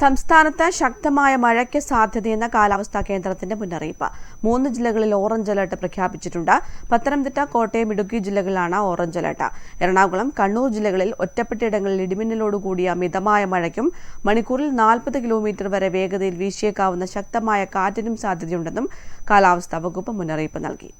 സംസ്ഥാനത്ത് ശക്തമായ മഴയ്ക്ക് സാധ്യതയെന്ന കാലാവസ്ഥാ കേന്ദ്രത്തിന്റെ മുന്നറിയിപ്പ്. മൂന്ന് ജില്ലകളിൽ ഓറഞ്ച് അലർട്ട് പ്രഖ്യാപിച്ചിട്ടുണ്ട്. പത്തനംതിട്ട കോട്ടയം ഇടുക്കി ജില്ലകളിലാണ് ഓറഞ്ച് അലർട്ട്. എറണാകുളം കണ്ണൂർ ജില്ലകളിൽ ഒറ്റപ്പെട്ടയിടങ്ങളിൽ ഇടിമിന്നലോടുകൂടിയ മിതമായ മഴയ്ക്കും മണിക്കൂറിൽ നാൽപ്പത് കിലോമീറ്റർ വരെ വേഗതയിൽ വീശിയേക്കാവുന്ന ശക്തമായ കാറ്റിനും സാധ്യതയുണ്ടെന്നും കാലാവസ്ഥാ വകുപ്പ് മുന്നറിയിപ്പ് നൽകി.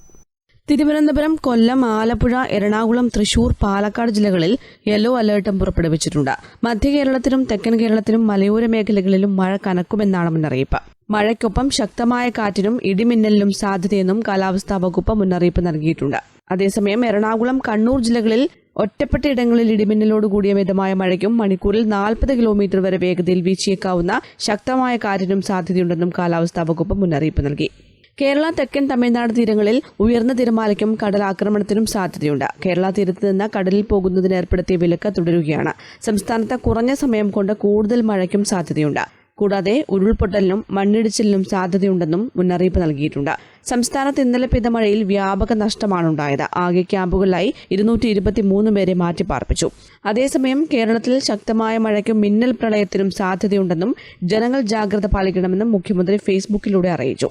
തിരുവനന്തപുരം കൊല്ലം ആലപ്പുഴ എറണാകുളം തൃശൂർ പാലക്കാട് ജില്ലകളിൽ യെല്ലോ അലേർട്ടും പുറപ്പെടുവിച്ചിട്ടുണ്ട്. മധ്യ കേരളത്തിലും തെക്കൻ കേരളത്തിലും മലയോര മേഖലകളിലും മഴ കനക്കുമെന്നാണ് മുന്നറിയിപ്പ്. മഴയ്ക്കൊപ്പം ശക്തമായ കാറ്റിനും ഇടിമിന്നലിനും സാധ്യതയെന്നും കാലാവസ്ഥാ വകുപ്പ് മുന്നറിയിപ്പ് നൽകിയിട്ടുണ്ട്. അതേസമയം എറണാകുളം കണ്ണൂർ ജില്ലകളിൽ ഒറ്റപ്പെട്ട ഇടങ്ങളിൽ ഇടിമിന്നലോട് കൂടിയ മിതമായ മഴയ്ക്കും മണിക്കൂറിൽ നാൽപ്പത് കിലോമീറ്റർ വരെ വേഗതയിൽ വീശിയേക്കാവുന്ന ശക്തമായ കാറ്റിനും സാധ്യതയുണ്ടെന്നും കാലാവസ്ഥാ വകുപ്പ് മുന്നറിയിപ്പ് നൽകി. കേരള തെക്കൻ തമിഴ്നാട് തീരങ്ങളിൽ ഉയർന്ന തിരമാലയ്ക്കും കടലാക്രമണത്തിനും സാധ്യതയുണ്ട്. കേരള തീരത്ത് നിന്ന് കടലിൽ പോകുന്നതിന് ഏർപ്പെടുത്തിയ വിലക്ക് തുടരുകയാണ്. സംസ്ഥാനത്ത് കുറഞ്ഞ സമയം കൊണ്ട് കൂടുതൽ മഴയ്ക്കും സാധ്യതയുണ്ട്. കൂടാതെ ഉരുൾപൊട്ടലിനും മണ്ണിടിച്ചിലിനും സാധ്യതയുണ്ടെന്നും മുന്നറിയിപ്പ് നൽകിയിട്ടുണ്ട്. സംസ്ഥാനത്ത് ഇന്നലെ പെയ്ത മഴയിൽ വ്യാപക നഷ്ടമാണുണ്ടായത് ആകെ ക്യാമ്പുകളിലായി ഇരുന്നൂറ്റി ഇരുപത്തിമൂന്ന് പേരെ മാറ്റിപ്പാർപ്പിച്ചു. അതേസമയം കേരളത്തിൽ ശക്തമായ മഴയ്ക്കും മിന്നൽ പ്രളയത്തിനും സാധ്യതയുണ്ടെന്നും ജനങ്ങൾ ജാഗ്രത പാലിക്കണമെന്നും മുഖ്യമന്ത്രി ഫേസ്ബുക്കിലൂടെ അറിയിച്ചു.